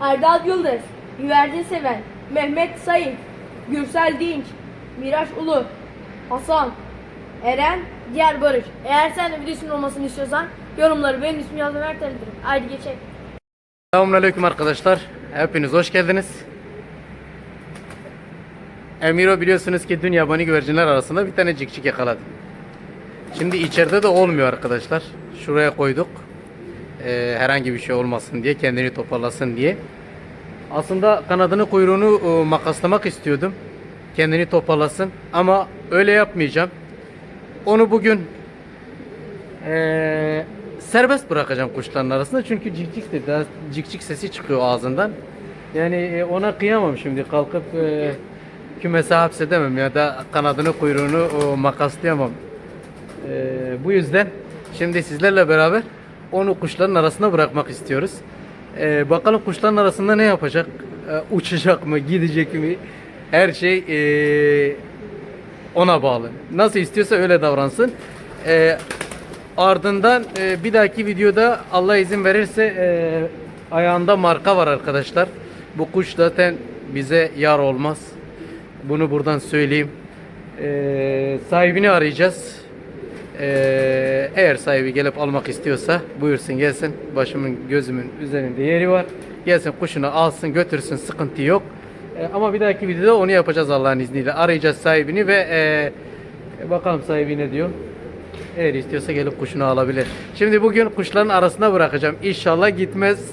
Erdal Yıldız, Güvercin Seven, Mehmet Sayın, Gürsel Dinç, Miraç Ulu, Hasan, Eren, Diğer Barış. Eğer sen de videosunun olmasını istiyorsan yorumları benim ismimi yazmaya erteledim. Haydi geçelim. Selamünaleyküm arkadaşlar. Hepiniz hoş geldiniz. Emiro biliyorsunuz ki dün yabani güvercinler arasında bir tane cikcik yakaladı. Şimdi içeride de olmuyor arkadaşlar. Şuraya koyduk. Ee, herhangi bir şey olmasın diye, kendini toparlasın diye. Aslında kanadını kuyruğunu e, makaslamak istiyordum. Kendini toparlasın. Ama öyle yapmayacağım. Onu bugün ee, serbest bırakacağım kuşların arasında çünkü cikcik de cikcik sesi çıkıyor ağzından. Yani e, ona kıyamam şimdi kalkıp e, kümese hapsedemem ya da kanadını kuyruğunu o, makaslayamam. E, bu yüzden şimdi sizlerle beraber onu kuşların arasına bırakmak istiyoruz. E, bakalım kuşların arasında ne yapacak? E, uçacak mı, gidecek mi? Her şey e, ona bağlı. Nasıl istiyorsa öyle davransın. E, ardından e, bir dahaki videoda Allah izin verirse e, ayağında marka var arkadaşlar. Bu kuş zaten bize yar olmaz. Bunu buradan söyleyeyim. E, sahibini arayacağız. E, eğer sahibi gelip almak istiyorsa buyursun gelsin. Başımın gözümün üzerinde yeri var. Gelsin kuşunu alsın götürsün sıkıntı yok. E, ama bir dahaki videoda onu yapacağız Allah'ın izniyle. Arayacağız sahibini ve e, bakalım sahibi ne diyor. Eğer istiyorsa gelip kuşunu alabilir. Şimdi bugün kuşların arasına bırakacağım. İnşallah gitmez.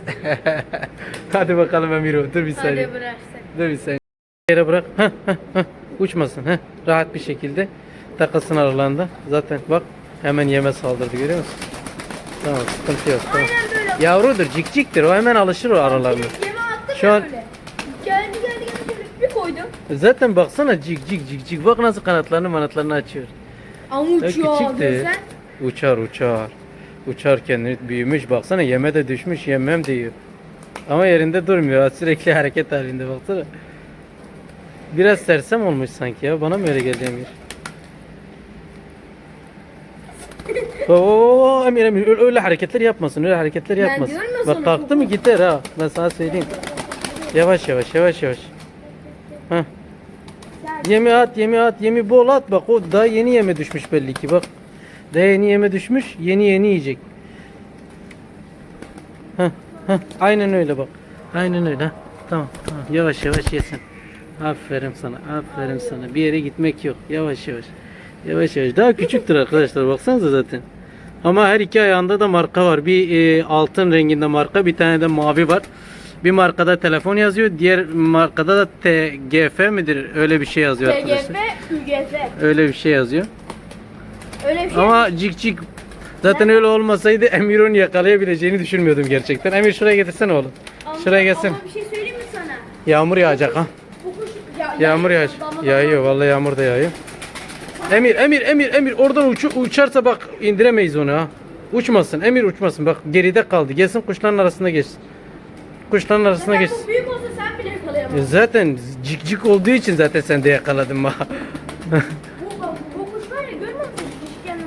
Hadi bakalım Emiro. Dur bir saniye. bıraksak. Dur bir saniye. Yere bırak. Heh, heh, heh. Uçmasın. Heh. Rahat bir şekilde takasın aralarında. Zaten bak hemen yeme saldırdı görüyor musun? Tamam sıkıntı yok. Tamam. Aynen böyle. Yavrudur, cikciktir. O hemen alışır o aralarına. Yeme attım Şu an- böyle. Geldi geldi geldi şöyle bir koydum. Zaten baksana cik cik cik cik. Bak nasıl kanatlarını manatlarını açıyor. Ama uçuyor görsen. Uçar uçar. Uçar kendini büyümüş. Baksana yeme de düşmüş. Yemem diyor. Ama yerinde durmuyor. Sürekli hareket halinde baksana. Biraz sersem olmuş sanki ya. Bana mı öyle geldi Emir? Oo Emir Emir öyle, öyle hareketler yapmasın. Öyle hareketler Ben yapmasın. diyorum ya Bak sana, kalktı mı gider ha. Ben sana söyleyeyim. Yavaş yavaş yavaş yavaş. Heh. Yemi at, yemi at, yemi bol at. Bak o daha yeni yeme düşmüş belli ki bak. Daha yeni yeme düşmüş, yeni yeni yiyecek. Heh, heh, aynen öyle bak. Aynen öyle. heh. Tamam, tamam. Yavaş yavaş yesin. Aferin sana, aferin sana. Bir yere gitmek yok. Yavaş yavaş. Yavaş yavaş. Daha küçüktür arkadaşlar. Baksanıza zaten. Ama her iki ayağında da marka var. Bir e, altın renginde marka, bir tane de mavi var. Bir markada telefon yazıyor, diğer markada da TGF midir? Öyle bir şey yazıyor TGF, arkadaşlar. ÜGF. Öyle bir şey yazıyor. Öyle bir şey. Ama cik cik zaten öyle olmasaydı Emir'in yakalayabileceğini düşünmüyordum gerçekten. Emir şuraya getirsene oğlum. Ama- Şuraya gelsin. Ama bir şey söyleyeyim mi sana? Yağmur yağacak ha. Ya, Yağmur yağacak. Yağıyor vallahi yağmur da yağıyor. Emir, Emir, Emir, Emir oradan uçu, uçarsa bak indiremeyiz onu ha. Uçmasın, Emir uçmasın. Bak geride kaldı. Gelsin kuşların arasında geçsin. Kuşların arasına Zaten geçsin. çok büyük olsa sen bile E yakalayamazsın. Zaten cik cik olduğu için zaten sen de yakaladın mı? Bu, bu kuş var ya görmüyor musun? Küçükken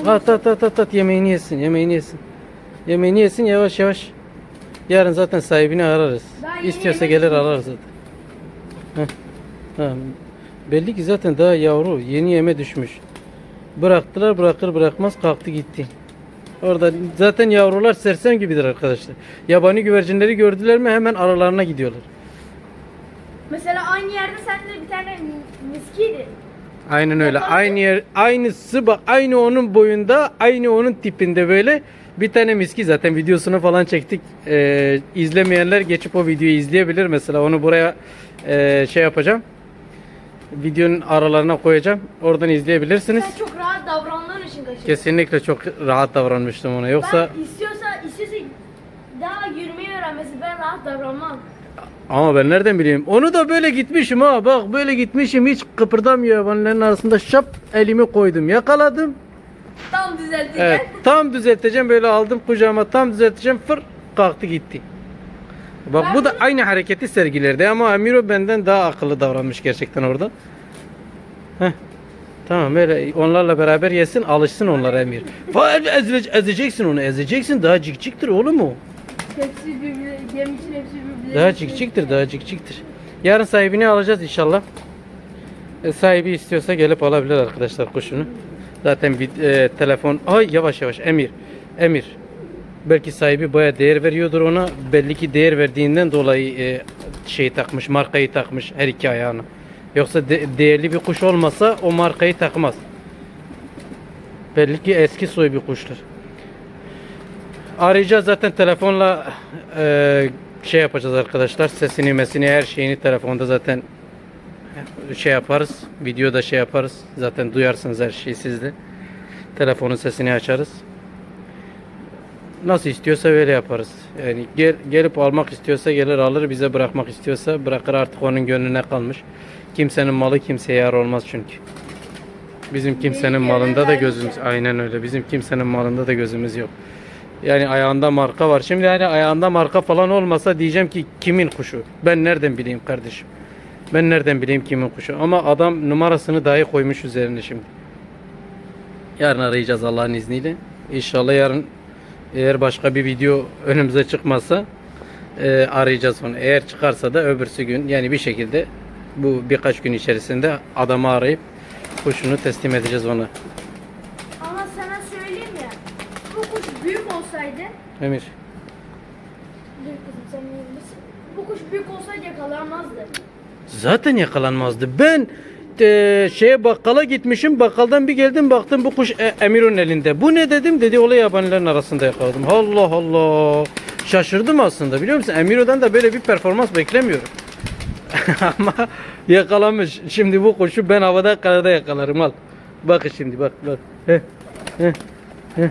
maşallah. at at at at at yemeğini yesin, yemeğini yesin. Yemeğini yesin yavaş yavaş. Yarın zaten sahibini ararız. Daha yeni İstiyorsa gelir yiyor. arar zaten. Heh. Ha, belli ki zaten daha yavru, yeni yeme düşmüş. Bıraktılar bırakır bırakmaz kalktı gitti. Orada zaten yavrular sersem gibidir arkadaşlar. Yabani güvercinleri gördüler mi hemen aralarına gidiyorlar. Mesela aynı yerde sende bir tane miskiydi. Aynen öyle. Yakaladı. Aynı yer, aynısı bak aynı onun boyunda, aynı onun tipinde böyle bir tane miski zaten videosunu falan çektik. Ee, izlemeyenler geçip o videoyu izleyebilir. Mesela onu buraya e, şey yapacağım. Videonun aralarına koyacağım. Oradan izleyebilirsiniz. Sen çok rahat davrandığın için kaçırdın. Kesinlikle çok rahat davranmıştım ona. Yoksa Ben istiyorsa, istiyorsa daha yürümeyi öğrenmesi ben rahat davranmam. ama ben nereden bileyim? Onu da böyle gitmişim ha. Bak böyle gitmişim hiç kıpırdamıyor yabanilerin arasında. Şap elimi koydum. Yakaladım. Tam düzelteceğim. Evet, tam düzelteceğim böyle aldım kucağıma tam düzelteceğim fır kalktı gitti. Bak Ben bu da aynı hareketi sergilerdi ama Amiro benden daha akıllı davranmış gerçekten orada. Heh. Tamam böyle onlarla beraber yesin alışsın onlar Emir. Ezile- ezeceksin onu ezeceksin daha cikciktir oğlum o. hepsi birbirine, için hepsi birbirine. Daha cikciktir, daha cikciktir. Yarın sahibini alacağız inşallah. E, sahibi istiyorsa gelip alabilir arkadaşlar kuşunu. Zaten bir e, telefon... Ay yavaş yavaş Emir. Emir. Belki sahibi baya değer veriyordur ona. Belli ki değer verdiğinden dolayı e, şeyi takmış, markayı takmış her iki ayağını. Yoksa de- değerli bir kuş olmasa o markayı takmaz. Belli ki eski soy bir kuştur. Arayacağız zaten telefonla e, şey yapacağız arkadaşlar. Sesini, mesini, her şeyini telefonda zaten şey yaparız. Videoda şey yaparız. Zaten duyarsınız her şeyi siz de. Telefonun sesini açarız. Nasıl istiyorsa öyle yaparız. Yani gel, gelip almak istiyorsa gelir alır, bize bırakmak istiyorsa bırakır artık onun gönlüne kalmış. Kimsenin malı kimseye yar olmaz çünkü. Bizim kimsenin malında da gözümüz vermiş. aynen öyle. Bizim kimsenin malında da gözümüz yok. Yani ayağında marka var. Şimdi yani ayağında marka falan olmasa diyeceğim ki kimin kuşu? Ben nereden bileyim kardeşim? Ben nereden bileyim kimin kuşu? Ama adam numarasını dahi koymuş üzerine şimdi. Yarın arayacağız Allah'ın izniyle. İnşallah yarın eğer başka bir video önümüze çıkmazsa e, arayacağız onu. Eğer çıkarsa da öbürsü gün yani bir şekilde bu birkaç gün içerisinde adamı arayıp kuşunu teslim edeceğiz ona. Ama sana söyleyeyim ya. Bu kuş büyük olsaydı. Emir. Dur kızım sen? Bu kuş büyük olsaydı yakalanmazdı. Zaten yakalanmazdı. Ben e, şeye bakkala gitmişim. Bakkaldan bir geldim baktım bu kuş e, Emir'in elinde. Bu ne dedim? Dedi olay yabanilerin arasında yakaladım. Allah Allah. Şaşırdım aslında biliyor musun? Emiro'dan da böyle bir performans beklemiyorum. Ama yakalamış. Şimdi bu kuşu ben havada karada yakalarım al. Bak şimdi bak bak. Heh, heh, heh.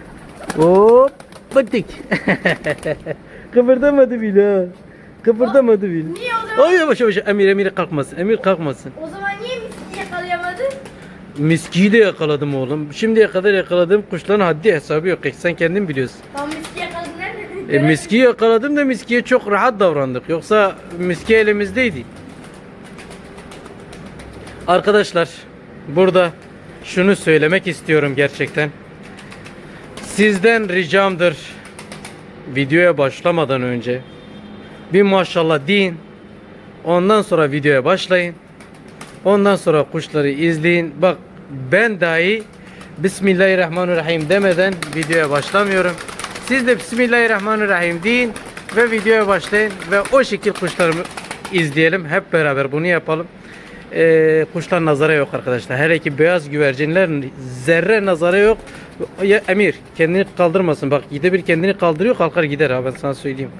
Hop baktık. Kıpırdamadı bile. ha. Kıpırdamadı bile. Niye o zaman? Ay yavaş yavaş Emir Emir kalkmasın. Emir kalkmasın. O zaman? Miskiyi de yakaladım oğlum. Şimdiye kadar yakaladığım kuşların haddi hesabı yok. Sen kendin biliyorsun. Tam miski yakaladın nerede? E, miskiyi yakaladım da miskiye çok rahat davrandık. Yoksa miski elimizdeydi. Arkadaşlar burada şunu söylemek istiyorum gerçekten. Sizden ricamdır. Videoya başlamadan önce bir maşallah deyin. Ondan sonra videoya başlayın. Ondan sonra kuşları izleyin. Bak ben dahi Bismillahirrahmanirrahim demeden videoya başlamıyorum. Siz de Bismillahirrahmanirrahim deyin ve videoya başlayın ve o şekil kuşlarımı izleyelim. Hep beraber bunu yapalım. Ee, kuşlar nazara yok arkadaşlar. Her iki beyaz güvercinler zerre nazara yok. Ya, Emir kendini kaldırmasın. Bak gide bir kendini kaldırıyor kalkar gider ha ben sana söyleyeyim.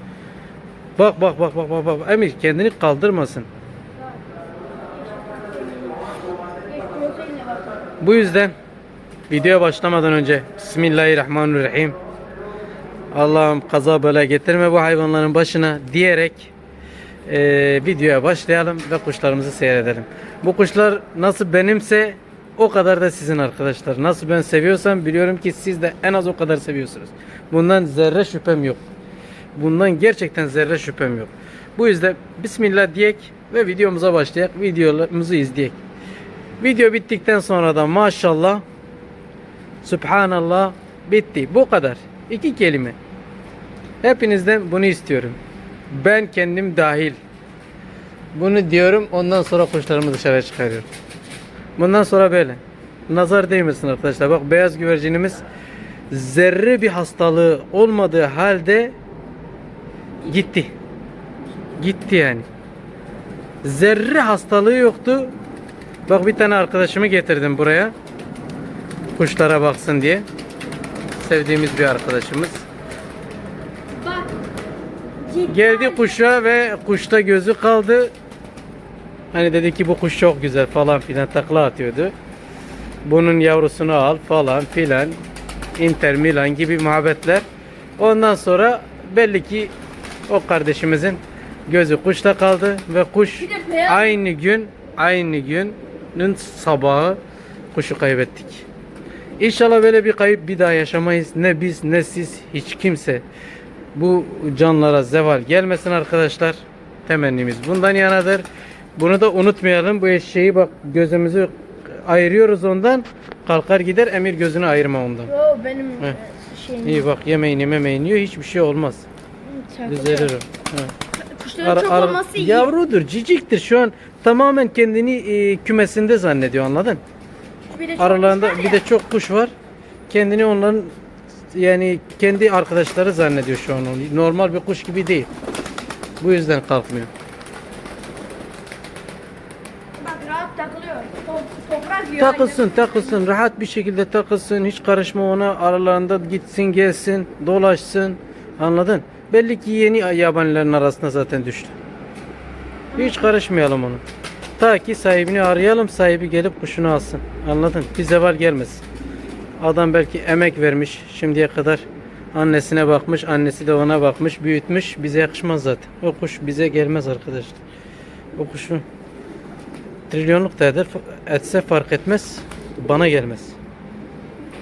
Bak bak bak bak bak bak. Emir kendini kaldırmasın. Bu yüzden videoya başlamadan önce Bismillahirrahmanirrahim. Allah'ım kaza bela getirme bu hayvanların başına diyerek eee, videoya başlayalım ve kuşlarımızı seyredelim. Bu kuşlar nasıl benimse o kadar da sizin arkadaşlar. Nasıl ben seviyorsam biliyorum ki siz de en az o kadar seviyorsunuz. Bundan zerre şüphem yok. Bundan gerçekten zerre şüphem yok. Bu yüzden Bismillah diyek ve videomuza başlayak. Videomuzu izleyek. Video bittikten sonra da maşallah Subhanallah bitti. Bu kadar. İki kelime. Hepinizden bunu istiyorum. Ben kendim dahil. Bunu diyorum ondan sonra kuşlarımı dışarı çıkarıyorum. Bundan sonra böyle. Nazar değmesin arkadaşlar. Bak beyaz güvercinimiz zerre bir hastalığı olmadığı halde gitti. Gitti yani. Zerre hastalığı yoktu. Bak bir tane arkadaşımı getirdim buraya. Kuşlara baksın diye. Sevdiğimiz bir arkadaşımız. Bak. Geldi kuşa ve kuşta gözü kaldı. Hani dedi ki bu kuş çok güzel falan filan takla atıyordu. Bunun yavrusunu al falan filan. Inter Milan gibi muhabbetler. Ondan sonra belli ki o kardeşimizin gözü kuşta kaldı ve kuş aynı gün aynı günün sabahı kuşu kaybettik. İnşallah böyle bir kayıp bir daha yaşamayız. Ne biz ne siz hiç kimse. Bu canlara zeval gelmesin arkadaşlar. Temennimiz bundan yanadır. Bunu da unutmayalım. Bu eşeği bak gözümüzü ayırıyoruz ondan. Kalkar gider emir gözünü ayırma ondan. Yo benim Heh. e, şeyim. İyi bak yemeğini memeğini yiyor hiçbir şey olmaz. Düzelir o. Ha. Kuşların çok olması iyi. Yavrudur, ciciktir. Şu an tamamen kendini e, kümesinde zannediyor anladın? Bir de çok Aralarında kuş var bir ya. de çok kuş var. Kendini onların yani kendi arkadaşları zannediyor şu an onu. Normal bir kuş gibi değil. Bu yüzden kalkmıyor. Bak rahat takılıyor. Top- toprak yiyor. Takılsın, takılsın. Rahat bir şekilde takılsın. Hiç karışma ona. Aralarında gitsin, gelsin, dolaşsın. Anladın? Belli ki yeni yabanilerin arasına zaten düştü. Hiç karışmayalım onu. Ta ki sahibini arayalım, sahibi gelip kuşunu alsın. Anladın? Bir zeval gelmesin. Adam belki emek vermiş şimdiye kadar. Annesine bakmış, annesi de ona bakmış, büyütmüş. Bize yakışmaz zaten. O kuş bize gelmez arkadaşlar. O kuşun trilyonluk da eder, etse fark etmez. Bana gelmez.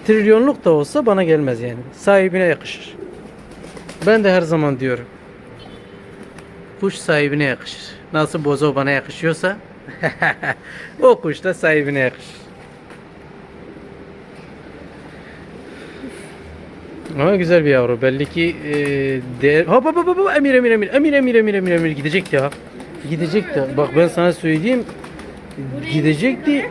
Trilyonluk da olsa bana gelmez yani. Sahibine yakışır. Ben de her zaman diyorum. Kuş sahibine yakışır. Nasıl bozo bana yakışıyorsa o kuş da sahibine yakışır. Ama güzel bir yavru. Belli ki e, değer... Hop hop hop hop emir emir emir emir emir emir emir emir gidecek ya. Gidecek de. Bak ben sana söyleyeyim. Gidecekti.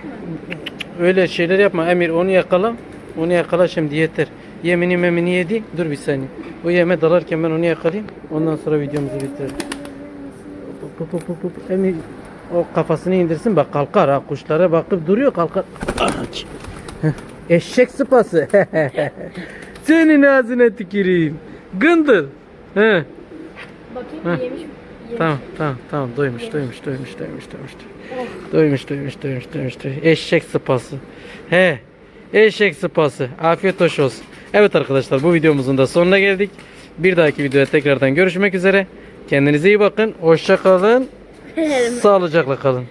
Öyle şeyler yapma Emir onu yakala. Onu yakala şimdi yeter. Yemini memini yedi. Dur bir saniye. O yeme dalarken ben onu yakalayayım. Ondan sonra videomuzu bitirelim. Hop, hop, hop, hop. Emir o kafasını indirsin bak kalkar ha kuşlara bakıp duruyor kalkar. Eşek sıpası. Senin ağzına tüküreyim. Gındır. He. Bakayım Heh. yemiş mi? Yemiş. Tamam tamam tamam doymuş doymuş doymuş doymuş doymuş. Oh. Doymuş doymuş doymuş doymuş doymuş. Eşek sıpası. He. Eşek sıpası. Afiyet hoş olsun. Evet arkadaşlar bu videomuzun da sonuna geldik. Bir dahaki videoda tekrardan görüşmek üzere. Kendinize iyi bakın. Hoşça kalın. Sağlıcakla kalın.